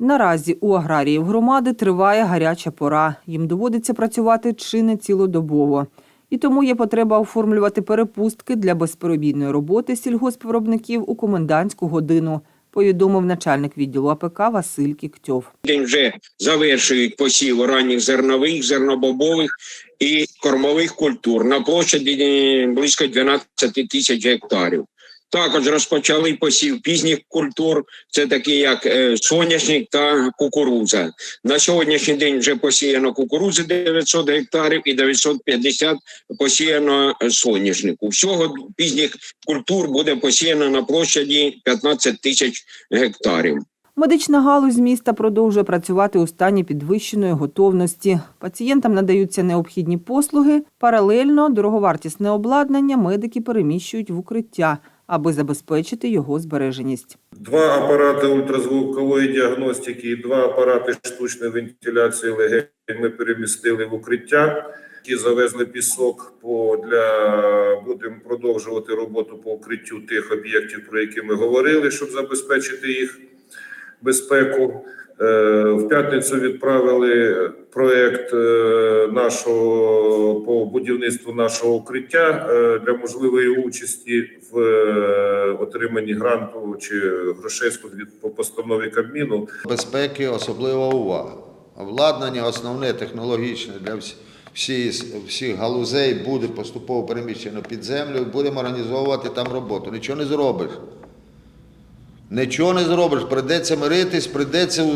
Наразі у аграріїв громади триває гаряча пора. Їм доводиться працювати чи не цілодобово. І тому є потреба оформлювати перепустки для безперебійної роботи сільгоспвиробників у комендантську годину, повідомив начальник відділу АПК Василь Кіктьов. День вже завершують посів ранніх зернових, зернобобових і кормових культур на площаді близько 12 тисяч гектарів. Також розпочали посів пізніх культур, це такі як е, соняшник та кукурудза. На сьогоднішній день вже посіяно кукурудзи 900 гектарів і 950 посіяно е, соняшнику. Всього пізніх культур буде посіяно на площаді 15 тисяч гектарів. Медична галузь міста продовжує працювати у стані підвищеної готовності. Пацієнтам надаються необхідні послуги. Паралельно дороговартісне обладнання медики переміщують в укриття, аби забезпечити його збереженість. Два апарати ультразвукової діагностики і два апарати штучної вентиляції легень ми перемістили в укриття. І завезли пісок по для будемо продовжувати роботу по укриттю тих об'єктів, про які ми говорили, щоб забезпечити їх безпеку. Е, В п'ятницю відправили проект е, нашого по будівництву нашого укриття е, для можливої участі в отриманні гранту чи грошей по постанові Кабміну. безпеки особлива увага. Обладнання основне технологічне для всі- всі, всіх галузей буде поступово переміщено під землю. Будемо організовувати там роботу. Нічого не зробиш. Нічого не зробиш. Прийдеться миритись, прийдеться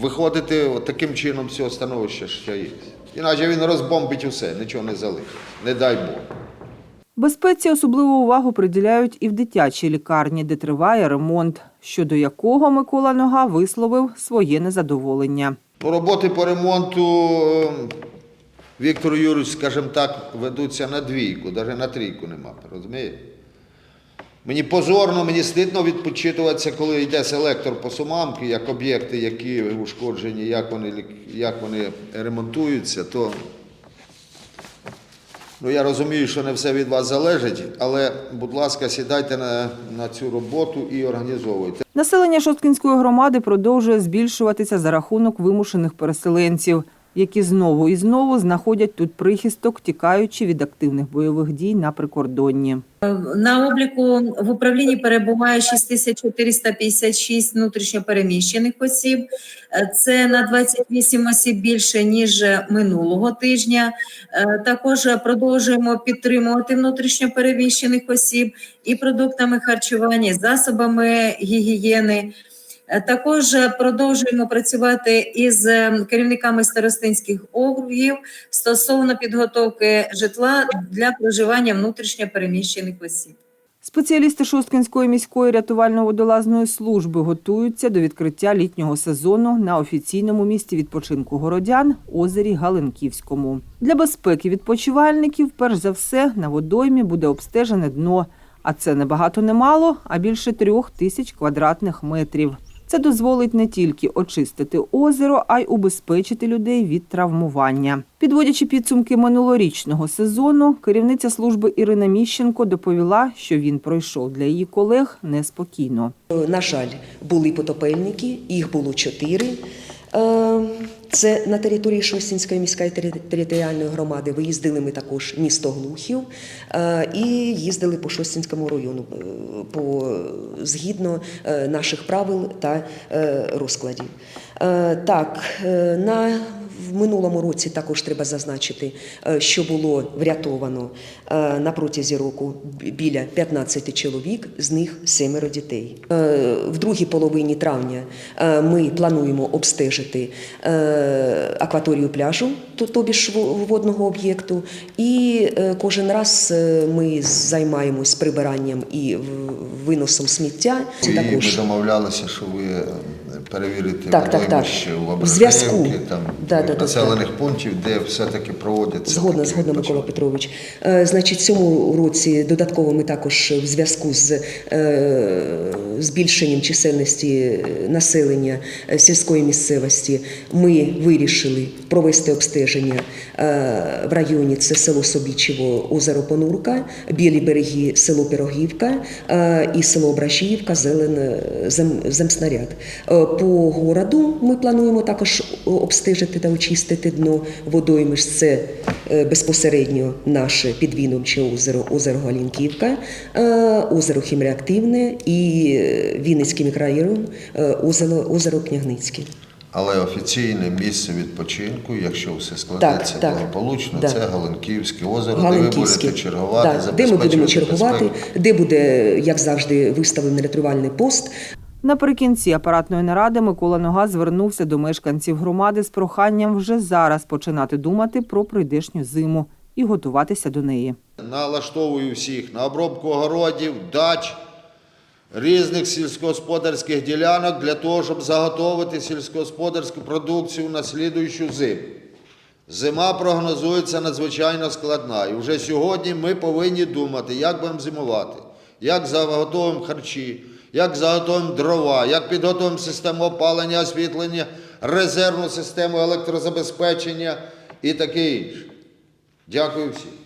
виходити от таким чином з цього становища, що є. Іначе він розбомбить усе, нічого не залишить. Не дай Бог. Безпеці особливу увагу приділяють і в дитячій лікарні, де триває ремонт, щодо якого Микола Нога висловив своє незадоволення. По роботи по ремонту е, Віктор Юрійович, скажімо так, ведуться на двійку, навіть на трійку нема, розумієте? Мені позорно, мені стидно відпочитуватися, коли йде селектор по Сумамки, як об'єкти, які ушкоджені, як вони, як вони ремонтуються, то ну, я розумію, що не все від вас залежить, але, будь ласка, сідайте на, на цю роботу і організовуйте. Населення Шосткінської громади продовжує збільшуватися за рахунок вимушених переселенців, які знову і знову знаходять тут прихисток, тікаючи від активних бойових дій на прикордонні. На обліку в управлінні перебуває 6456 внутрішньопереміщених осіб. Е, Це на 28 осіб більше ніж минулого тижня. Е, Також продовжуємо підтримувати внутрішньопереміщених осіб і продуктами харчування, і засобами гігієни. Е, Також продовжуємо працювати із е, керівниками старостинських округів стосовно підготовки житла для проживання внутрішньо переміщених осіб. Спеціалісти Шосткінської міської рятувально-водолазної служби готуються до відкриття літнього сезону на офіційному місці відпочинку городян озері Галенківському. Для безпеки відпочивальників, перш за все, на водоймі буде обстежене дно, а це не багато не мало, а більше трьох тисяч квадратних метрів. Це дозволить не тільки очистити озеро, а й убезпечити людей від травмування. Підводячи підсумки минулорічного сезону, керівниця служби Ірина Міщенко доповіла, що він пройшов для її колег неспокійно. На жаль, були потопельники, їх було чотири. Це на території Шостінської міської територіальної громади. Виїздили ми також місто Глухів е, і їздили по Шостінському району е, по, згідно е, наших правил та розкладів. Так, на в минулому році також треба зазначити, що було врятовано на протязі року біля 15 чоловік, з них семеро дітей. В другій половині травня ми плануємо обстежити акваторію пляжу, то- тобі ж водного об'єкту, і е, кожен раз е, ми займаємось прибиранням і виносом сміття. І ми домовлялися, що ви е, перевірите Так, так, так. у В зв'язку. Там Да, да, да, населених пунктів, де все-таки проводяться. Згодна, такі згодна, Микола. Петрович. Е, Значить, цьому році додатково ми також в зв'язку з е, збільшенням чисельності населення е, сільської місцевості ми вирішили провести обстеження е, в районі це село Собічево, озеро Понурка, Білі береги, село Пирогівка е, і село Брашіївка, Зелен, Зем, Земснаряд. Е, Е, По городу ми плануємо також обстежити та очистити дно водоймиш. Це е, безпосередньо наше підвіномче озеро, озеро Галінківка, е, озеро Хімреактивне і е, Вінницький мікрорайон, е, озеро, озеро Княгницьке. Але офіційне місце відпочинку, якщо все складеться Так, так. благополучно, Да. це Галинківське озеро, Галинківське. де ви будете чергувати, Да, де ми будемо чергувати, безпеку. де буде, як завжди, виставлений рятувальний пост. Наприкінці апаратної наради Микола Нога звернувся до мешканців громади з проханням вже зараз починати думати про прийдешню зиму і готуватися до неї. Налаштовую всіх на обробку огородів, дач, різних сільськогосподарських ділянок для того, щоб заготовити сільськогосподарську продукцію на слідуючу зиму. Зима прогнозується надзвичайно складна. І вже сьогодні ми повинні думати, як будемо зимувати, як заготовимо харчі, як заготовимо дрова, як підготуємо систему опалення, освітлення, резервну систему електрозабезпечення і таке інше. Дякую всім.